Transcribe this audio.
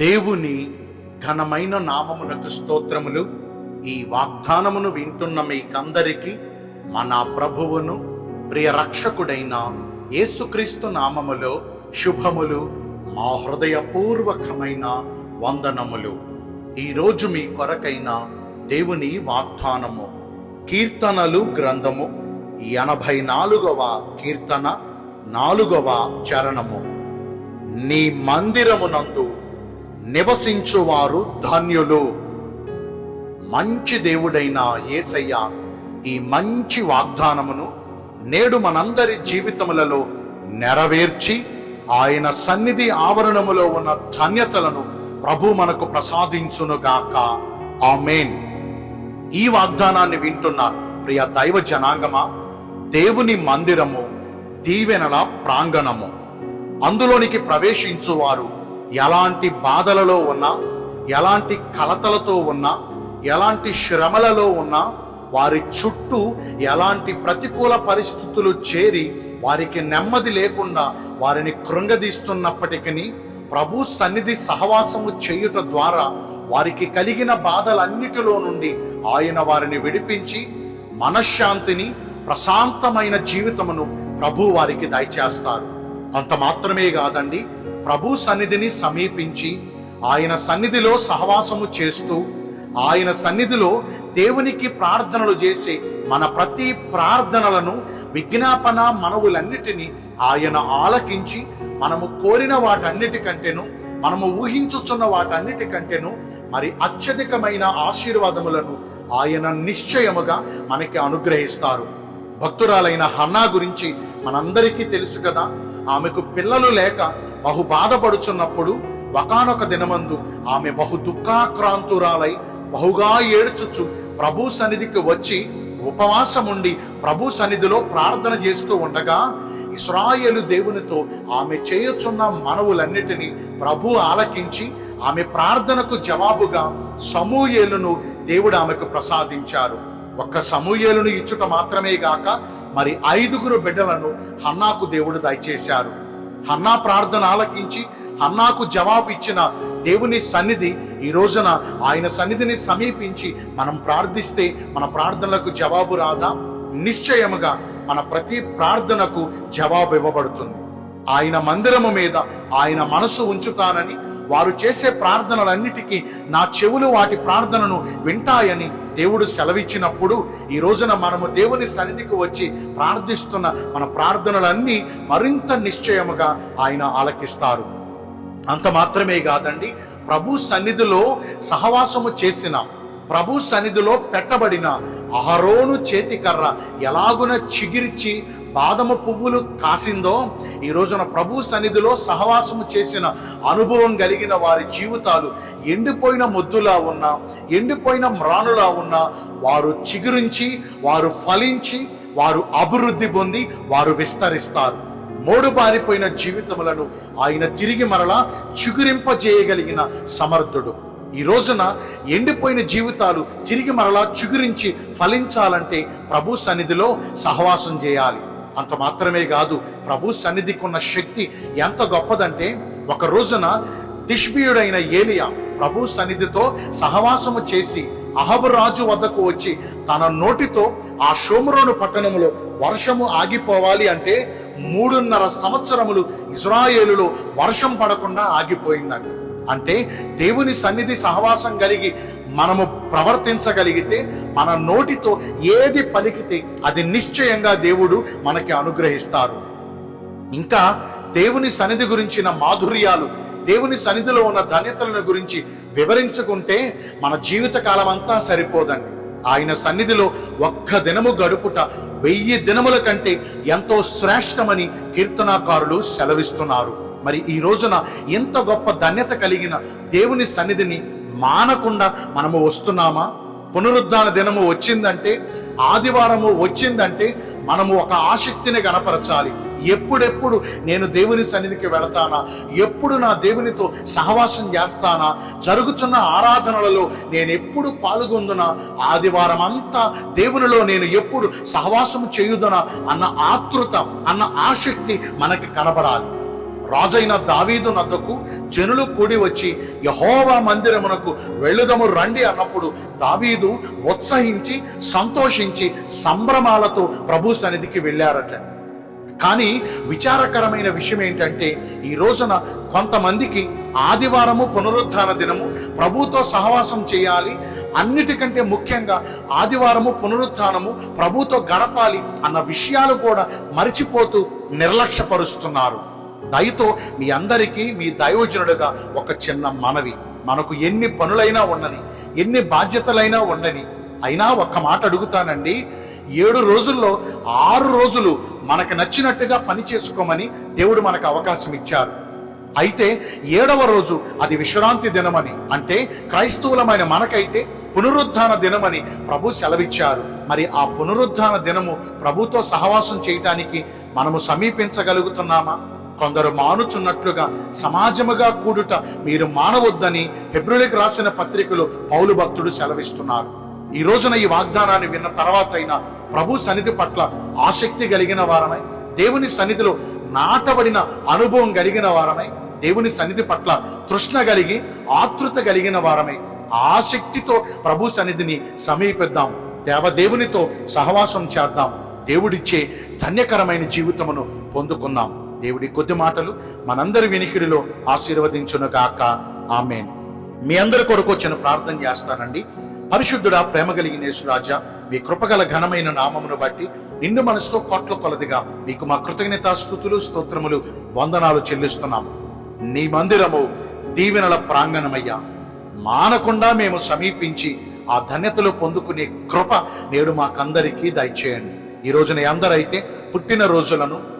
దేవుని ఘనమైన నామమునకు స్తోత్రములు. ఈ వాగ్దానమును వింటున్న మీకందరికీ మన ప్రభువును ప్రియ రక్షకుడైన యేసుక్రీస్తు నామములో శుభములు మా హృదయపూర్వకమైన వందనములు. ఈరోజు మీ కొరకైన దేవుని వాగ్దానము కీర్తనలు గ్రంథము ఎనభై నాలుగవ కీర్తన నాలుగవ చరణము. నీ మందిరమునందు నివసించువారు ధాన్యులు. మంచి దేవుడైన యేసయ్య ఈ మంచి వాగ్దానమును నేడు మనందరి జీవితములలో నెరవేర్చి ఆయన సన్నిధి ఆవరణములో ఉన్న ధన్యతలను ప్రభు మనకు ప్రసాదించునుగాక. ఆమెన్. ఈ వాగ్దానాన్ని వింటున్న ప్రియ దైవ జనాంగమా దేవుని మందిరము దీవెనల ప్రాంగణము. అందులోనికి ప్రవేశించువారు ఎలాంటి బాధలలో ఉన్నా ఎలాంటి కలతలతో ఉన్నా ఎలాంటి శ్రమలలో ఉన్నా వారి చుట్టూ ఎలాంటి ప్రతికూల పరిస్థితులు చేరి వారికి నెమ్మది లేకుండా వారిని కృంగదీస్తున్నప్పటికీ ప్రభు సన్నిధి సహవాసము చేయుట ద్వారా వారికి కలిగిన బాధలన్నిటిలో నుండి ఆయన వారిని విడిపించి మనశ్శాంతిని ప్రశాంతమైన జీవితమును ప్రభు వారికి దయచేస్తారు. అంత మాత్రమే కాదండి ప్రభు సన్నిధిని సమీపించి ఆయన సన్నిధిలో సహవాసము చేస్తూ ఆయన సన్నిధిలో దేవునికి ప్రార్థనలు చేసి మన ప్రతి ప్రార్థనలను విజ్ఞాపన మనవులన్నిటినీ ఆయన ఆలకించి మనము కోరిన వాటన్నిటికంటేను మనము ఊహించుచున్న వాటన్నిటికంటేను మరి అత్యధికమైన ఆశీర్వాదములను ఆయన నిశ్చయముగా మనకి అనుగ్రహిస్తారు. భక్తురాలైన హన్నా గురించి మనందరికీ తెలుసు కదా ఆమెకు పిల్లలు లేక బహు బాధపడుచున్నప్పుడు ఒకనొక దినమందు ఆమె బహు దుఃఖాక్రాంతురాలై బహుగా ఏడ్చుచు ప్రభు సన్నిధికి వచ్చి ఉపవాసముండి ప్రభు సన్నిధిలో ప్రార్థన చేస్తూ ఉండగా ఇస్రాయేలు దేవునితో ఆమె చేయుచున్న మనవులన్నిటినీ ప్రభు ఆలకించి ఆమె ప్రార్థనకు జవాబుగా సమూయేలును దేవుడు ఆమెకు ప్రసాదించారు. ఒక్క సమూయేలును ఇచ్చుట మాత్రమే గాక మరి ఐదుగురు బిడ్డలను హన్నాకు దేవుడు దయచేశారు. హన్నా ప్రార్థన ఆలకించి హన్నాకు జవాబు ఇచ్చిన దేవుని సన్నిధి ఈ రోజున ఆయన సన్నిధిని సమీపించి మనం ప్రార్థిస్తే మన ప్రార్థనలకు జవాబు రాదా? నిశ్చయముగా మన ప్రతి ప్రార్థనకు జవాబు ఇవ్వబడుతుంది. ఆయన మందిరము మీద ఆయన మనసు ఉంచుతానని వారు చేసే ప్రార్థనలన్నిటికీ నా చెవులు వాటి ప్రార్థనను వింటాయని దేవుడు సెలవిచ్చినప్పుడు ఈ రోజున మనము దేవుని సన్నిధికి వచ్చి ప్రార్థిస్తున్న మన ప్రార్థనలన్నీ మరింత నిశ్చయముగా ఆయన ఆలకిస్తారు. అంత మాత్రమే కాదండి ప్రభు సన్నిధిలో సహవాసము చేసిన ప్రభు సన్నిధిలో పెట్టబడిన అహరోను చేతికర్ర ఎలాగున చిగిర్చి బాదమ పువ్వులు కాసిందో ఈ రోజున ప్రభు సన్నిధిలో సహవాసము చేసిన అనుభవం కలిగిన వారి జీవితాలు ఎండిపోయిన మొద్దులా ఉన్నా ఎండిపోయిన మ్రానులా ఉన్నా వారు చిగురించి వారు ఫలించి వారు అభివృద్ధి పొంది వారు విస్తరిస్తారు. మోడుబారిపోయిన జీవితములను ఆయన తిరిగి మరలా చిగురింపజేయగలిగిన సమర్థుడు. ఈ రోజున ఎండిపోయిన జీవితాలు తిరిగి మరలా చిగురించి ఫలించాలంటే ప్రభు సన్నిధిలో సహవాసం చేయాలి. అంత మాత్రమే కాదు ప్రభు సన్నిధికి ఉన్న శక్తి ఎంత గొప్పదంటే ఒక రోజున దిష్బియుడైన ఏలియా ప్రభు సన్నిధితో సహవాసము చేసి అహబరాజు వద్దకు వచ్చి తన నోటితో ఆ షోమురోను పట్టణములో వర్షము ఆగిపోవాలి అంటే మూడున్నర సంవత్సరములు ఇజ్రాయేలులో వర్షం పడకుండా ఆగిపోయిందండి. అంటే దేవుని సన్నిధి సహవాసం కలిగి మనము ప్రవర్తించగలిగితే మన నోటితో ఏది పలికితే అది నిశ్చయంగా దేవుడు మనకి అనుగ్రహిస్తారు. ఇంకా దేవుని సన్నిధి గురించిన మాధుర్యాలు దేవుని సన్నిధిలో ఉన్న ధన్యతలను గురించి వివరించుకుంటే మన జీవితకాలం అంతా సరిపోదండి. ఆయన సన్నిధిలో ఒక్క దినము గడుపుట వెయ్యి దినముల కంటే ఎంతో శ్రేష్టమని కీర్తనాకారులు సెలవిస్తున్నారు. మరి ఈ రోజున ఎంత గొప్ప ధన్యత కలిగిన దేవుని సన్నిధిని మానకుండా మనము వస్తున్నామా? పునరుద్ధాన దినము వచ్చిందంటే ఆదివారము వచ్చిందంటే మనము ఒక ఆసక్తిని గనపరచాలి ఎప్పుడెప్పుడు నేను దేవుని సన్నిధికి వెళతానా? ఎప్పుడు నా దేవునితో సహవాసం చేస్తానా? జరుగుతున్న ఆరాధనలలో నేను ఎప్పుడు పాల్గొందునా? ఆదివారం అంతా దేవునిలో నేను ఎప్పుడు సహవాసం చేయుదనా? అన్న ఆతృత అన్న ఆసక్తి మనకి కనబడాలి. రాజైన దావీదు నద్దకు జనులు కూడి వచ్చి యహోవా మందిరమునకు వెళ్ళుదము రండి అన్నప్పుడు దావీదు ఉత్సహించి సంతోషించి సంభ్రమాలతో ప్రభు సన్నిధికి వెళ్ళారట. కానీ విచారకరమైన విషయం ఏంటంటే ఈ రోజున కొంతమందికి ఆదివారము పునరుత్థాన దినము ప్రభుతో సహవాసం చేయాలి. అన్నిటికంటే ముఖ్యంగా ఆదివారము పునరుత్నము ప్రభుతో గడపాలి అన్న విషయాలు కూడా మరిచిపోతూ నిర్లక్ష్యపరుస్తున్నారు. దయతో మీ అందరికీ మీ దైవజనుడుగా ఒక చిన్న మనవి. మనకు ఎన్ని పనులైనా ఉండని ఎన్ని బాధ్యతలైనా ఉండని అయినా ఒక్క మాట అడుగుతానండి ఏడు రోజుల్లో ఆరు రోజులు మనకు నచ్చినట్టుగా పని చేసుకోమని దేవుడు మనకు అవకాశం ఇచ్చారు. అయితే ఏడవ రోజు అది విశ్రాంతి దినమని అంటే క్రైస్తవులమైన మనకైతే పునరుద్ధాన దినమని ప్రభు సెలవిచ్చారు. మరి ఆ పునరుద్ధాన దినము ప్రభుతో సహవాసం చేయటానికి మనము సమీపించగలుగుతున్నామా? కొందరు మానుచున్నట్లుగా సమాజముగా కూడుట మీరు మానవద్దని హెబ్రులకు రాసిన పత్రికలు పౌలు భక్తుడు సెలవిస్తున్నారు. ఈ రోజున ఈ వాగ్దానాన్ని విన్న తర్వాత అయినా ప్రభు సన్నిధి పట్ల ఆసక్తి కలిగిన వారమై దేవుని సన్నిధిలో నాటబడిన అనుభవం కలిగిన వారమై దేవుని సన్నిధి పట్ల తృష్ణ కలిగి ఆతృత కలిగిన వారమై ఆసక్తితో ప్రభు సన్నిధిని సమీపిద్దాం. దేవదేవునితో సహవాసం చేద్దాం. దేవుడిచ్చే ధన్యకరమైన జీవితమును పొందుకుందాం. దేవుడి కొద్ది మాటలు మనందరి వినికిడిలో ఆశీర్వదించును గాక. ఆమెన్. మీ అందరి కొరకు వచ్చిన ప్రార్థన చేస్తానండి. పరిశుద్ధుడా ప్రేమ కలిగిన యేసురాజా మీ కృపగల ఘనమైన నామమును బట్టి నిండు మనసుతో కోట్ల కొలదిగా మీకు మా కృతజ్ఞత స్థుతులు స్తోత్రములు వందనాలు చెల్లిస్తున్నాం. నీ మందిరము దీవెనల ప్రాంగణమయ్యా. మానకుండా మేము సమీపించి ఆ ధన్యతలు పొందుకునే కృప నేడు మాకందరికీ దయచేయండి. ఈ రోజున అందరైతే పుట్టిన రోజులను